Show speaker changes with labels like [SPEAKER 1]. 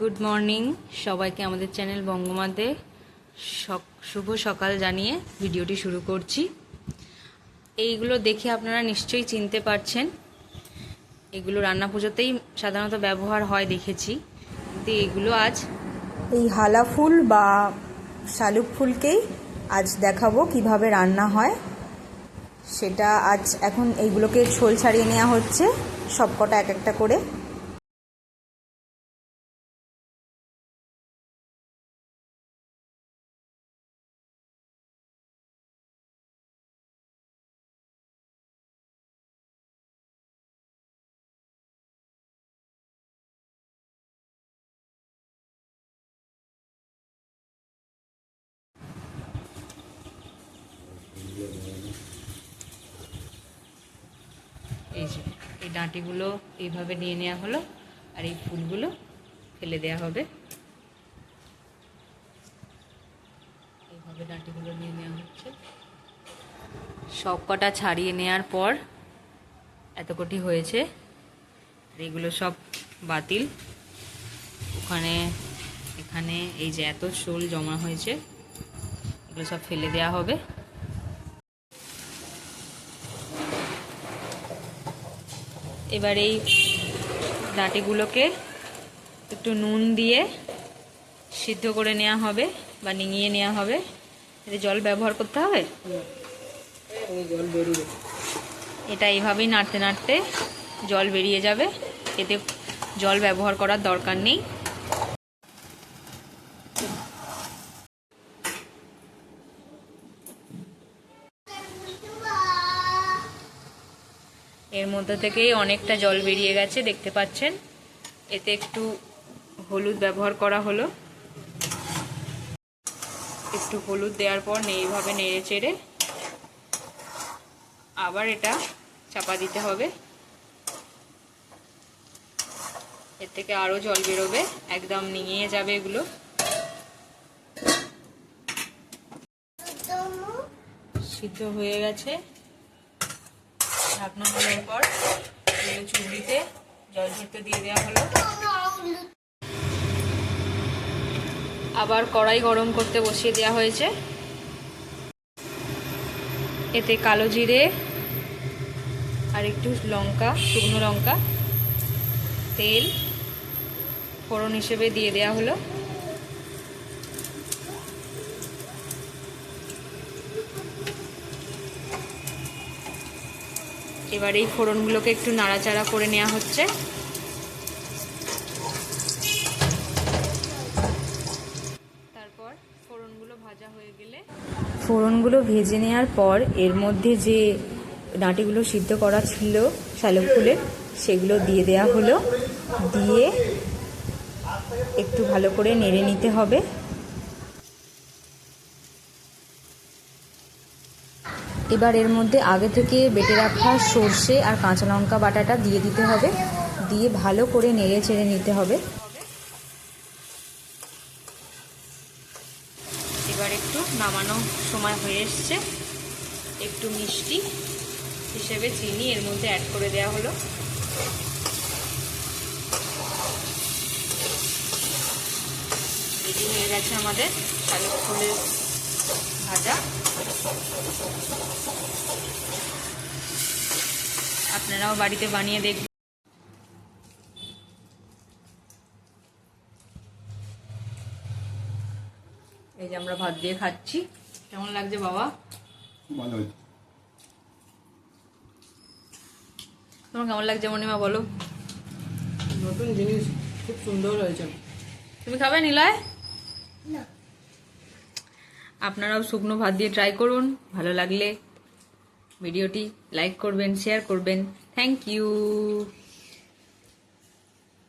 [SPEAKER 1] Good morning সবাইকে আমাদের channel বঙ্গমাতে শুভ সকাল জানিয়ে ভিডিওটি শুরু করছি। এইগুলো দেখে আপনারা নিশ্চয়ই চিনতে পারছেন। এগুলো রান্না পুজোতেই সাধারণত ব্যবহার হয়, দেখেছি। কিন্তু এগুলো আজ
[SPEAKER 2] এই হালা ফুল বা শালুক ফুলকেই আজ দেখাবো কীভাবে রান্না হয়। সেটা আজ এখন এইগুলোকে ছোল ছাড়িয়ে নেওয়া হচ্ছে। সবকটা এক একটা করে
[SPEAKER 1] এই যে এই ডাঁটিগুলো এইভাবে নিয়ে নেওয়া হলো আর এই ফুলগুলো ফেলে দেওয়া হবে। এইভাবে ডাঁটিগুলো নিয়ে নেওয়া হচ্ছে। সব কটা ছাড়িয়ে নেওয়ার পর এত কোটি হয়েছে এগুলো সব বাতিল। ওখানে, এখানে এই যে এত শোল জমা হয়েছে, এগুলো সব ফেলে দেওয়া হবে। এবার এই ডাঁটিগুলোকে একটু নুন দিয়ে সিদ্ধ করে নেওয়া হবে বা নিঙিয়ে নেওয়া হবে। এতে জল ব্যবহার করতে হবে? এটা এইভাবেই নাড়তে নাড়তে জল বেরিয়ে যাবে। এতে জল ব্যবহার করার দরকার নেই। এর মধ্যে থেকেই অনেকটা জল বেরিয়ে গেছে, দেখতে পাচ্ছেন। এতে একটু হলুদ ব্যবহার করা হলো। একটু হলুদ দেওয়ার পর এইভাবে নেড়ে চেড়ে আবার এটা চাপা দিতে হবে। এর থেকে আরও জল বেরোবে, একদম নিয়ে যাবে এগুলো। সিদ্ধ হয়ে গেছে। ঢাকনা খোলার পর চুবড়িতে জল ঝরতে দিয়ে দেওয়া হলো। আবার কড়াই গরম করতে বসিয়ে দেওয়া হয়েছে। এতে কালো জিরে আর একটু লঙ্কা, শুকনো লঙ্কা, তেল, ফোড়ন হিসেবে দিয়ে দেওয়া হলো। এবার এই ফোড়নগুলোকে একটু নাড়াচাড়া করে নেওয়া হচ্ছে। তারপর ফোড়নগুলো ভাজা হয়ে গেলে
[SPEAKER 2] ফোড়নগুলো ভেজে নেওয়ার পর এর মধ্যে যে ডাঁটিগুলো সিদ্ধ করা ছিল শালুক ফুলের, সেগুলো দিয়ে দেয়া হলো। দিয়ে একটু ভালো করে নেড়ে নিতে হবে। এবার এর মধ্যে আগে থেকে বেটে রাখা সর্ষে আর কাঁচা লঙ্কা বাটাটা দিয়ে দিতে হবে। দিয়ে ভালো করে নেড়ে চেড়ে নিতে হবে।
[SPEAKER 1] এবার একটু নামানো সময় হয়ে এসছে। একটু মিষ্টি হিসেবে চিনি এর মধ্যে অ্যাড করে দেওয়া হলো। হয়ে গেছে আমাদের। শালুক ফুলের ভাজা। আপনারাও বাড়িতে বানিয়ে দেখবেন। এই যে আমরা ভাত দিয়ে খাচ্ছি। কেমন লাগছে বাবা?
[SPEAKER 3] ভালো
[SPEAKER 1] তোমার কেমন লাগছে মণিমা বলো।
[SPEAKER 4] নতুন জিনিস খুব সুন্দর হয়েছে।
[SPEAKER 1] তুমি খাবে নিলয়? আপনারাও শুকনো ভাত দিয়ে ট্রাই করুন। ভালো লাগলে ভিডিওটি লাইক করবেন শেয়ার করবেন। Thank you